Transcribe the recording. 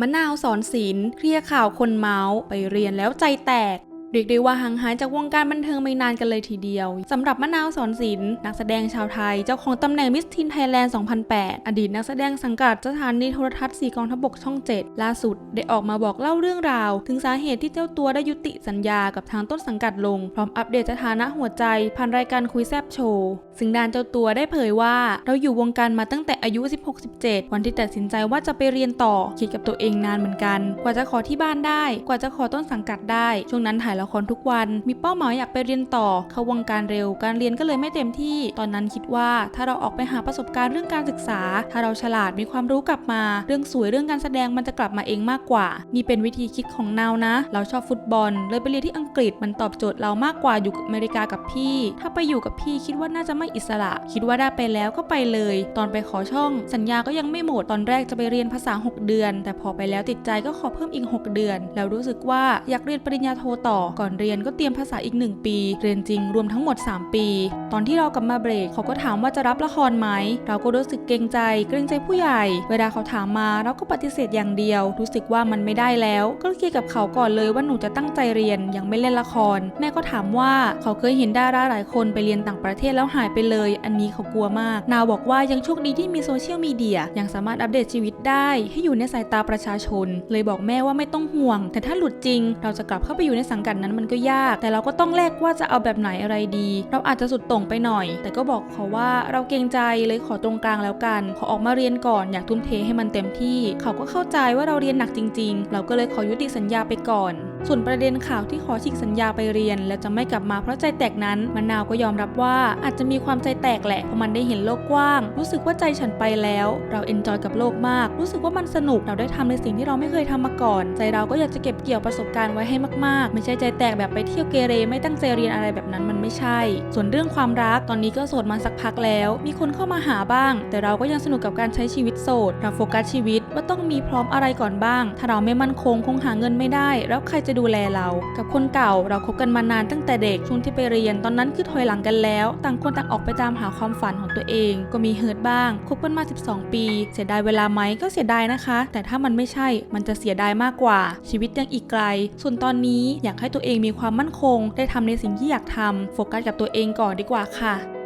มะนาวสอนศิลป์เคลียร์ข่าวคนเมาส์ไปเรียนแล้วใจแตก เรียกได้ว่าห่างหายจากวงการบันเทิงไม่นานกันเลยทีเดียวสำหรับมะนาวสอนศิลป์นักแสดงชาวไทย เจ้าของตำแหน่งมิสทินไทยแลนด์ 2008 อดีตนักแสดงสังกัดสถานีโทรทัศน์สีกองทบกช่อง 7 ล่าสุด ได้ออกมาบอกเล่าเรื่องราว ถึงสาเหตุที่เจ้าตัวได้ยุติสัญญากับทางต้นสังกัดลง พร้อมอัปเดตสถานะหัวใจผ่านรายการคุยแซบโชว์ซึ่งดานเจ้าตัวได้เผยว่าเราอยู่วงการมาตั้งแต่อายุ 16-17 วันที่ตัดสินใจว่าจะไปเรียนต่อคิดกับตัวเองนานเหมือนกัน กว่าจะขอที่บ้านได้ กว่าจะขอต้นสังกัดได้ช่วงนั้นถ่ายละครทุกวัน มีเป้าหมายอยากไปเรียนต่อ เข้าวงการเร็ว การเรียนก็เลยไม่เต็มที่ ตอนนั้นคิดว่าถ้าเราออกไปหาประสบการณ์เรื่องการศึกษา ถ้าเราฉลาดมีความรู้กลับมา เรื่องสวยเรื่องการแสดงมันจะกลับมาเองมากกว่า นี่เป็นวิธีคิดของนาวนะ เราชอบฟุตบอล เลยไปเรียนที่อังกฤษมันตอบโจทย์เรามากกว่าอยู่อเมริกากับพี่ ถ้าไปอยู่กับพี่คิดว่าน่าจะไม่อิสระ คิดว่าได้ไปแล้วก็ไปเลย ตอนไปขอช่อง สัญญาก็ยังไม่หมดตอนแรกจะไปเรียนภาษา 6 เดือน แต่พอไปแล้วติดใจก็ขอเพิ่มอีก 6 เดือน แล้วรู้สึกว่าอยากเรียนปริญญาโทต่อก่อนเรียนก็เตรียมภาษาอีก 1 ปี เรียนจริงรวมทั้งหมด 3 ปี ตอนที่เรากลับมาเบรกเขาก็ถามว่าจะรับละครไหม เราก็รู้สึกเกรงใจ เกรงใจผู้ใหญ่ เวลาเขาถามมาเราก็ปฏิเสธอย่างเดียว รู้สึกว่ามันไม่ได้แล้ว ก็เคลียร์กับเขาก่อนเลยว่าหนูจะตั้งใจเรียนยังไม่เล่นละคร แม่ก็ถามว่าเขาเคยเห็นดาราหลายคนไปเรียนต่างประเทศแล้วหายไปเลย อันนี้เขากลัวมาก นาวบอกว่ายังโชคดีที่มีโซเชียลมีเดียยังสามารถอัปเดตชีวิตได้ ให้อยู่ในสายตาประชาชน เลยบอกแม่ว่าไม่ต้องห่วง แต่ถ้าหลุดจริง เราจะกลับเข้าไปอยู่ในสังกัดนั้นมันก็ยาก แต่เราก็ต้องแลกว่าจะเอาแบบไหนอะไรดี เราอาจจะสุดต่งไปหน่อย แต่ก็บอกเขาว่าเราเกรงใจเลยขอตรงกลางแล้วกัน ขอออกมาเรียนก่อนอยากทุ่มเทให้มันเต็มที่ เขาก็เข้าใจว่าเราเรียนหนักจริง ๆ เราก็เลยขอยุติสัญญาไปก่อน ส่วนประเด็นข่าวที่ขอฉีกสัญญาไปเรียน แล้วจะไม่กลับมาเพราะใจแตกนั้นมะนาวก็ยอมรับว่าอาจจะมีความใจแตกแหละเพราะมันได้เห็นโลกกว้าง รู้สึกว่าใจฉันไปแล้ว เราเอนจอยกับโลกมาก รู้สึกว่ามันสนุกเราได้ทำในสิ่งที่เราไม่เคยทำมาก่อน ใจเราก็อยากจะเก็บเกี่ยวประสบการณ์ไว้ให้มากๆ ไม่ใช่ใจแตกแบบไปเที่ยวเกเรไม่ตั้งใจเรียนอะไรแบบนั้นมันไม่ใช่ ส่วนเรื่องความรักตอนนี้ก็โสดมาสักพักแล้ว มีคนเข้ามาหาบ้าง แต่เราก็ยังสนุกกับการใช้ชีวิตโสดเราโฟกัสชีวิตว่าต้องมีพร้อมอะไรก่อนบ้าง ถ้าเราไม่มั่นคงคงหาเงินไม่ได้ แล้วใครจะดูแลเรา กับคนเก่าเราคบกันมานานตั้งแต่เด็กช่วงที่ไปเรียนตอนนั้นคือถอยหลังกันแล้ว ต่างคนต่างออกไปตามหาความฝันของตัวเอง ก็มีเฮิร์ตบ้างคบกันมา 12 ปี เสียดายเวลาไหมก็เสียดายนะคะ แต่ถ้ามันไม่ใช่มันจะเสียดายมากกว่า ชีวิตยังอีกไกล ส่วนตอนนี้อยากให้ตัวเองมีความมั่นคง ได้ทำในสิ่งที่อยากทำโฟกัสกับตัวเองก่อนดีกว่าค่ะ